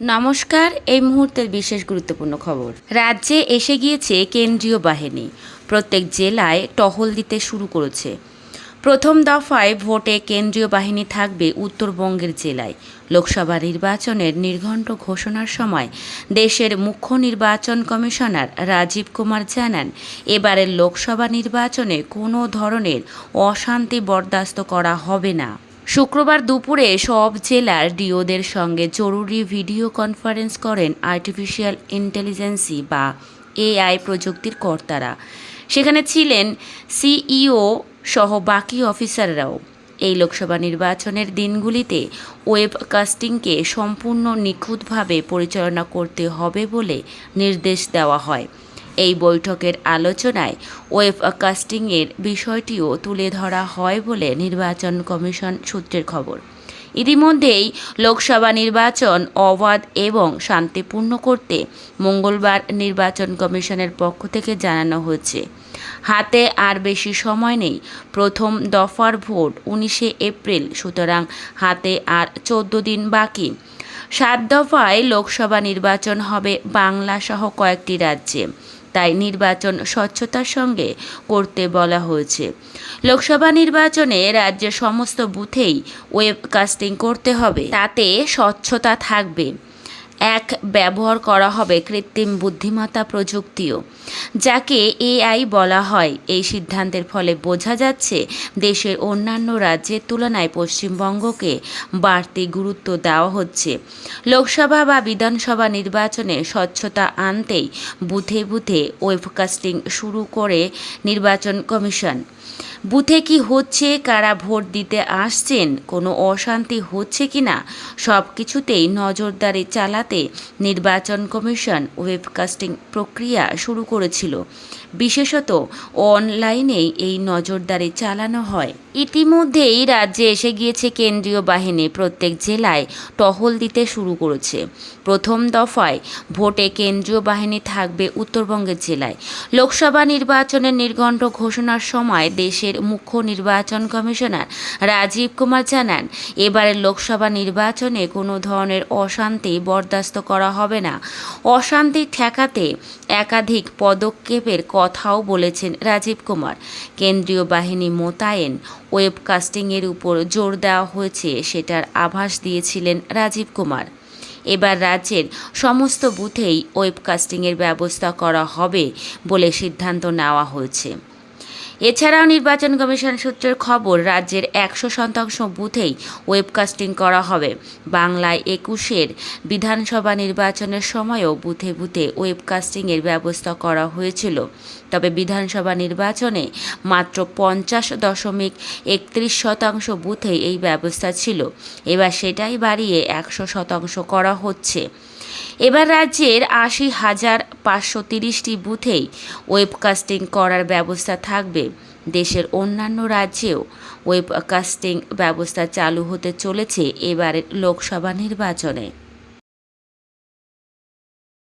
নমস্কার, এই মুহূর্তের বিশেষ গুরুত্বপূর্ণ খবর। রাজ্যে এসে গিয়েছে কেন্দ্রীয় বাহিনী। প্রত্যেক জেলায় টহল দিতে শুরু করেছে। প্রথম দফায় ভোটে কেন্দ্রীয় বাহিনী থাকবে উত্তরবঙ্গের জেলায়। লোকসভা নির্বাচনের নির্ঘণ্ট ঘোষণার সময় দেশের মুখ্য নির্বাচন কমিশনার রাজীব কুমার জানান, এবারের লোকসভা নির্বাচনে কোনো ধরনের অশান্তি বরদাস্ত করা হবে না। শুক্রবার দুপুরে সব জেলার ডিওদের সঙ্গে জরুরি ভিডিও কনফারেন্স করেন আর্টিফিশিয়াল ইন্টেলিজেন্সি বা এআই প্রযুক্তির কর্তারা। সেখানে ছিলেন সিইও সহ বাকি অফিসাররাও। এই লোকসভা নির্বাচনের দিনগুলিতে ওয়েব কাস্টিংকে সম্পূর্ণ নিখুঁতভাবে পরিচালনা করতে হবে বলে নির্দেশ দেওয়া হয়। এই বৈঠকের আলোচনায় ওয়েব কাস্টিংয়ের বিষয়টিও তুলে ধরা হয় বলে নির্বাচন কমিশন সূত্রের খবর। ইতিমধ্যেই লোকসভা নির্বাচন অবাধ এবং শান্তিপূর্ণ করতে মঙ্গলবার নির্বাচন কমিশনের পক্ষ থেকে জানানো হয়েছে। হাতে আর বেশি সময় নেই, প্রথম দফার ভোট উনিশে এপ্রিল, সুতরাং হাতে আর চোদ্দ দিন বাকি। সাত দফায় লোকসভা নির্বাচন হবে বাংলা সহ কয়েকটি রাজ্যে। তাই নির্বাচন স্বচ্ছতার সঙ্গে করতে বলা হয়েছে। লোকসভা নির্বাচনে রাজ্যের সমস্ত বুথেই ওয়েবকাস্টিং করতে হবে। তাতে স্বচ্ছতা থাকবে। এক ব্যবহার করা হবে কৃত্রিম বুদ্ধিমত্তা প্রযুক্তিও, যাকে এআই বলা হয়। এই সিদ্ধান্তের ফলে বোঝা যাচ্ছে দেশের অন্যান্য রাজ্যের তুলনায় পশ্চিমবঙ্গকে বাড়তি গুরুত্ব দেওয়া হচ্ছে। লোকসভা বা বিধানসভা নির্বাচনে স্বচ্ছতা আনতেই বুথে বুথে ওয়েবকাস্টিং শুরু করে নির্বাচন কমিশন। বুথে কি হচ্ছে, কারা ভোট দিতে আসছেন, কোনো অশান্তি হচ্ছে কি না, সব কিছুতেই নজরদারি চালাতে নির্বাচন কমিশন ওয়েবকাস্টিং প্রক্রিয়া শুরু করেছিল। বিশেষত অনলাইনেই এই নজরদারি চালানো হয়। ইতিমধ্যেই রাজ্যে এসে গিয়েছে কেন্দ্রীয় বাহিনী প্রত্যেক জেলায় টহল দিতে শুরু করেছে। প্রথম দফায় ভোটে কেন্দ্রীয় বাহিনী থাকবে উত্তরবঙ্গের জেলায়। লোকসভা নির্বাচনের নির্ঘণ্ট ঘোষণার সময় দেশের মুখ্য নির্বাচন কমিশনার রাজীব কুমার জানান, এবারের লোকসভা নির্বাচনে কোনো ধরনের অশান্তি বরদাস্ত করা হবে না। অশান্তি ঠেকাতে একাধিক পদক্ষেপের কথাও বলেছেন রাজীব কুমার। কেন্দ্রীয় বাহিনী মোতায়েন ওয়েবকাস্টিংয়ের উপর জোর দেওয়া হয়েছে, সেটার আভাস দিয়েছিলেন রাজীব কুমার। এবার রাজ্যের সমস্ত বুথেই ওয়েবকাস্টিংয়ের ব্যবস্থা করা হবে বলে সিদ্ধান্ত নেওয়া হয়েছে। এছাড়াও নির্বাচন কমিশন সূত্রের খবর, রাজ্যের একশো শতাংশ বুথেই ওয়েবকাস্টিং করা হবে। বাংলায় একুশের বিধানসভা নির্বাচনের সময়ও বুথে বুথে ওয়েবকাস্টিংয়ের ব্যবস্থা করা হয়েছিল। তবে বিধানসভা নির্বাচনে মাত্র পঞ্চাশ দশমিক একত্রিশ শতাংশ বুথেই এই ব্যবস্থা ছিল। এবার সেটাই বাড়িয়ে একশো শতাংশ করা হচ্ছে। এবার রাজ্যের আশি হাজার পাঁচশো তিরিশটি বুথেই ওয়েবকাস্টিং করার ব্যবস্থা থাকবে। দেশের অন্যান্য রাজ্যেও ওয়েবকাস্টিং ব্যবস্থা চালু হতে চলেছে এবারের লোকসভা নির্বাচনে।